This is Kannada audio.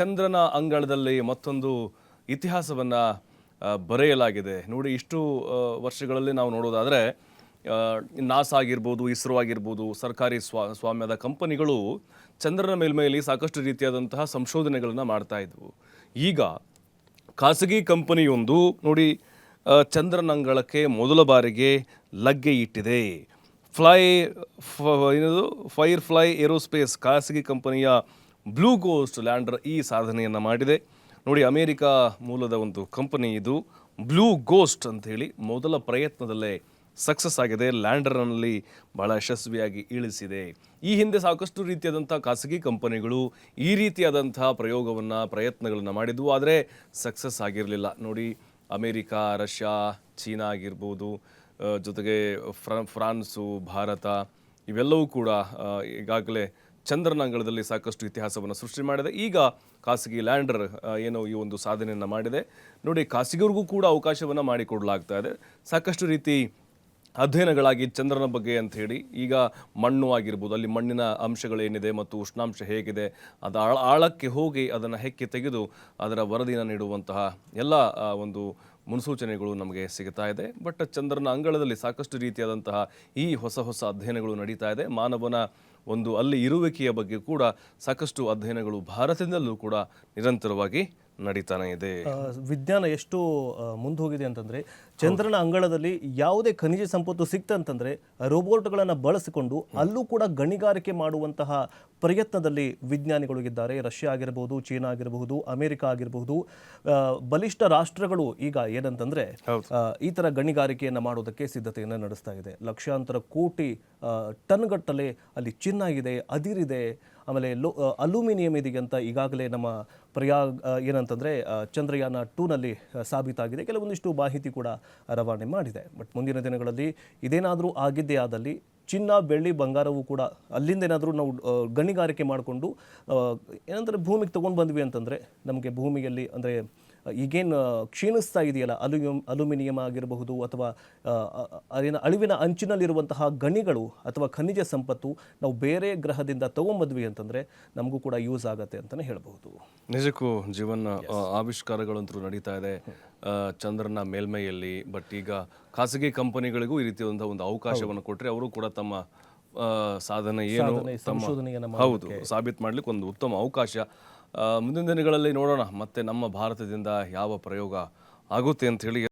ಚಂದ್ರನ ಅಂಗಳದಲ್ಲಿ ಮತ್ತೊಂದು ಇತಿಹಾಸವನ್ನು ಬರೆಯಲಾಗಿದೆ. ನೋಡಿ, ಇಷ್ಟು ವರ್ಷಗಳಲ್ಲಿ ನಾವು ನೋಡೋದಾದರೆ ನಾಸ ಆಗಿರ್ಬೋದು, ಇಸ್ರೋ ಆಗಿರ್ಬೋದು, ಸರ್ಕಾರಿ ಸ್ವಾ, ಸ್ವಾಮ್ಯದ ಕಂಪನಿಗಳು ಚಂದ್ರನ ಮೇಲ್ಮೈಯಲ್ಲಿ ಸಾಕಷ್ಟು ರೀತಿಯಾದಂತಹ ಸಂಶೋಧನೆಗಳನ್ನು ಮಾಡ್ತಾ ಇದ್ವು. ಈಗ ಖಾಸಗಿ ಕಂಪನಿಯೊಂದು, ನೋಡಿ ಚಂದ್ರನ ಅಂಗಳಕ್ಕೆ ಮೊದಲ ಬಾರಿಗೆ ಲಗ್ಗೆ ಇಟ್ಟಿದೆ. ಫ್ಲೈ ಏನದು? ಫೈರ್ ಫ್ಲೈ ಏರೋಸ್ಪೇಸ್ ಖಾಸಗಿ ಕಂಪನಿಯ ಬ್ಲೂ ಗೋಸ್ಟ್ ಲ್ಯಾಂಡರ್ ಈ ಸಾಧನೆಯನ್ನು ಮಾಡಿದೆ. ನೋಡಿ, ಅಮೇರಿಕಾ ಮೂಲದ ಒಂದು ಕಂಪನಿ ಇದು. ಬ್ಲೂ ಗೋಸ್ಟ್ ಅಂತ ಹೇಳಿ ಮೊದಲ ಪ್ರಯತ್ನದಲ್ಲೇ ಸಕ್ಸಸ್ ಆಗಿದೆ. ಲ್ಯಾಂಡರ್ನಲ್ಲಿ ಬಹಳ ಯಶಸ್ವಿಯಾಗಿ ಇಳಿಸಿದೆ. ಈ ಹಿಂದೆ ಸಾಕಷ್ಟು ರೀತಿಯಾದಂಥ ಖಾಸಗಿ ಕಂಪನಿಗಳು ಈ ರೀತಿಯಾದಂಥ ಪ್ರಯೋಗವನ್ನು, ಪ್ರಯತ್ನಗಳನ್ನು ಮಾಡಿದ್ವು. ಆದರೆ ಸಕ್ಸಸ್ ಆಗಿರಲಿಲ್ಲ. ನೋಡಿ, ಅಮೇರಿಕಾ, ರಷ್ಯಾ, ಚೀನಾ ಆಗಿರ್ಬೋದು ಜೊತೆಗೆ ಫ್ರ, ಫ್ರಾನ್ಸು, ಭಾರತ ಇವೆಲ್ಲವೂ ಕೂಡ ಈಗಾಗಲೇ ಚಂದ್ರನ ಅಂಗಳದಲ್ಲಿ ಸಾಕಷ್ಟು ಇತಿಹಾಸವನ್ನು ಸೃಷ್ಟಿ ಮಾಡಿದೆ. ಈಗ ಖಾಸಗಿ ಲ್ಯಾಂಡರ್ ಏನೋ ಈ ಒಂದು ಸಾಧನೆಯನ್ನು ಮಾಡಿದೆ. ನೋಡಿ, ಖಾಸಗಿಯವ್ರಿಗೂ ಕೂಡ ಅವಕಾಶವನ್ನು ಮಾಡಿಕೊಡಲಾಗ್ತಾ ಇದೆ. ಸಾಕಷ್ಟು ರೀತಿ ಅಧ್ಯಯನಗಳಾಗಿ ಚಂದ್ರನ ಬಗ್ಗೆ ಅಂತ ಹೇಳಿ, ಈಗ ಮಣ್ಣು ಆಗಿರ್ಬೋದು, ಅಲ್ಲಿ ಮಣ್ಣಿನ ಅಂಶಗಳೇನಿದೆ ಮತ್ತು ಉಷ್ಣಾಂಶ ಹೇಗಿದೆ, ಅದು ಆಳ, ಆಳಕ್ಕೆ ಹೋಗಿ ಅದನ್ನು ಹೆಕ್ಕಿ ತೆಗೆದು ಅದರ ವರದಿನ ನೀಡುವಂತಹ ಎಲ್ಲ ಒಂದು ಮುನ್ಸೂಚನೆಗಳು ನಮಗೆ ಸಿಗ್ತಾ ಇದೆ. ಬಟ್ ಚಂದ್ರನ ಅಂಗಳದಲ್ಲಿ ಸಾಕಷ್ಟು ರೀತಿಯಾದಂತಹ ಈ ಹೊಸ ಹೊಸ ಅಧ್ಯಯನಗಳು ನಡೀತಾ ಇದೆ. ಮಾನವನ ಒಂದು ಅಲ್ಲಿ ಇರುವಿಕೆಯ ಬಗ್ಗೆ ಕೂಡ ಸಾಕಷ್ಟು ಅಧ್ಯಯನಗಳು ಭಾರತದಲ್ಲೂ ಕೂಡ ನಿರಂತರವಾಗಿ ನಡೀತಾನೆ ಇದೆ. ವಿಜ್ಞಾನ ಎಷ್ಟು ಮುಂದೋಗಿದೆ ಅಂತಂದರೆ ಚಂದ್ರನ ಅಂಗಳದಲ್ಲಿ ಯಾವುದೇ ಖನಿಜ ಸಂಪತ್ತು ಸಿಕ್ತಂತಂದ್ರೆ ರೋಬೋಟ್ಗಳನ್ನು ಬಳಸಿಕೊಂಡು ಅಲ್ಲೂ ಕೂಡ ಗಣಿಗಾರಿಕೆ ಮಾಡುವಂತಹ ಪ್ರಯತ್ನದಲ್ಲಿ ವಿಜ್ಞಾನಿಗಳು ಇದ್ದಾರೆ ರಷ್ಯಾ ಆಗಿರಬಹುದು ಚೀನಾ ಆಗಿರಬಹುದು ಅಮೆರಿಕ ಆಗಿರಬಹುದು. ಬಲಿಷ್ಠ ರಾಷ್ಟ್ರಗಳು ಈಗ ಏನಂತಂದ್ರೆ ಈ ತರ ಗಣಿಗಾರಿಕೆಯನ್ನು ಮಾಡೋದಕ್ಕೆ ಸಿದ್ಧತೆಯನ್ನು ನಡೆಸ್ತಾ ಇದೆ. ಲಕ್ಷಾಂತರ ಕೋಟಿ ಟನ್ಗಟ್ಟಲೆ ಅಲ್ಲಿ ಚಿನ್ನ ಇದೆ ಅದಿರಿದೆ ಆಮೇಲೆ ಲೋ ಅಲ್ಯೂಮಿನಿಯಂ ಇದೆಯಂತ ಈಗಾಗಲೇ ನಮ್ಮ ಪ್ರಯಾಗ್ ಏನಂತಂದರೆ ಚಂದ್ರಯಾನ ಟೂನಲ್ಲಿ ಸಾಬೀತಾಗಿದೆ. ಕೆಲವೊಂದಿಷ್ಟು ಮಾಹಿತಿ ಕೂಡ ರವಾನೆ ಮಾಡಿದೆ. ಬಟ್ ಮುಂದಿನ ದಿನಗಳಲ್ಲಿ ಇದೇನಾದರೂ ಆಗಿದ್ದೇ ಆದಲ್ಲಿ ಚಿನ್ನ ಬೆಳ್ಳಿ ಬಂಗಾರವು ಕೂಡ ಅಲ್ಲಿಂದ ಏನಾದರೂ ನಾವು ಗಣಿಗಾರಿಕೆ ಮಾಡಿಕೊಂಡು ಏನಂದರೆ ಭೂಮಿಗೆ ತೊಗೊಂಡು ಬಂದ್ವಿ ಅಂತಂದರೆ ನಮಗೆ ಭೂಮಿಯಲ್ಲಿ ಅಂದರೆ ಈಗೇನು ಕ್ಷೀಣಿಸ್ತಾ ಇದೆಯಲ್ಲ ಅಲ್ಯೂಮಿನಿಯಂ ಅಲ್ಯೂಮಿನಿಯಂ ಆಗಿರಬಹುದು ಅಥವಾ ಏನು ಅಳಿವಿನ ಅಂಚಿನಲ್ಲಿರುವಂತಹ ಗಣಿಗಳು ಅಥವಾ ಖನಿಜ ಸಂಪತ್ತು ನಾವು ಬೇರೆ ಗ್ರಹದಿಂದ ತಗೊಂಬಂದ್ವಿ ಅಂತಂದರೆ ನಮಗೂ ಕೂಡ ಯೂಸ್ ಆಗತ್ತೆ ಅಂತಲೇ ಹೇಳಬಹುದು. ನಿಜಕ್ಕೂ ಜೀವನ ಆವಿಷ್ಕಾರಗಳಂತೂ ನಡೀತಾ ಇದೆ. ಚಂದ್ರನ ಮೇಲ್ಮೈಯಲ್ಲಿ ಬಟ್ ಈಗ ಖಾಸಗಿ ಕಂಪನಿಗಳಿಗೂ ಈ ರೀತಿಯಾದಂಥ ಒಂದು ಅವಕಾಶವನ್ನು ಕೊಟ್ಟರೆ ಅವರು ಕೂಡ ತಮ್ಮ ಸಾಧನೆ ಏನು ತಮ್ಮ ಹೌದು ಸಾಬೀತು ಮಾಡ್ಲಿಕ್ಕೆ ಒಂದು ಉತ್ತಮ ಅವಕಾಶ. ಮುಂದಿನ ದಿನಗಳಲ್ಲಿ ನೋಡೋಣ ಮತ್ತೆ ನಮ್ಮ ಭಾರತದಿಂದ ಯಾವ ಪ್ರಯೋಗ ಆಗುತ್ತೆ ಅಂತ ಹೇಳಿ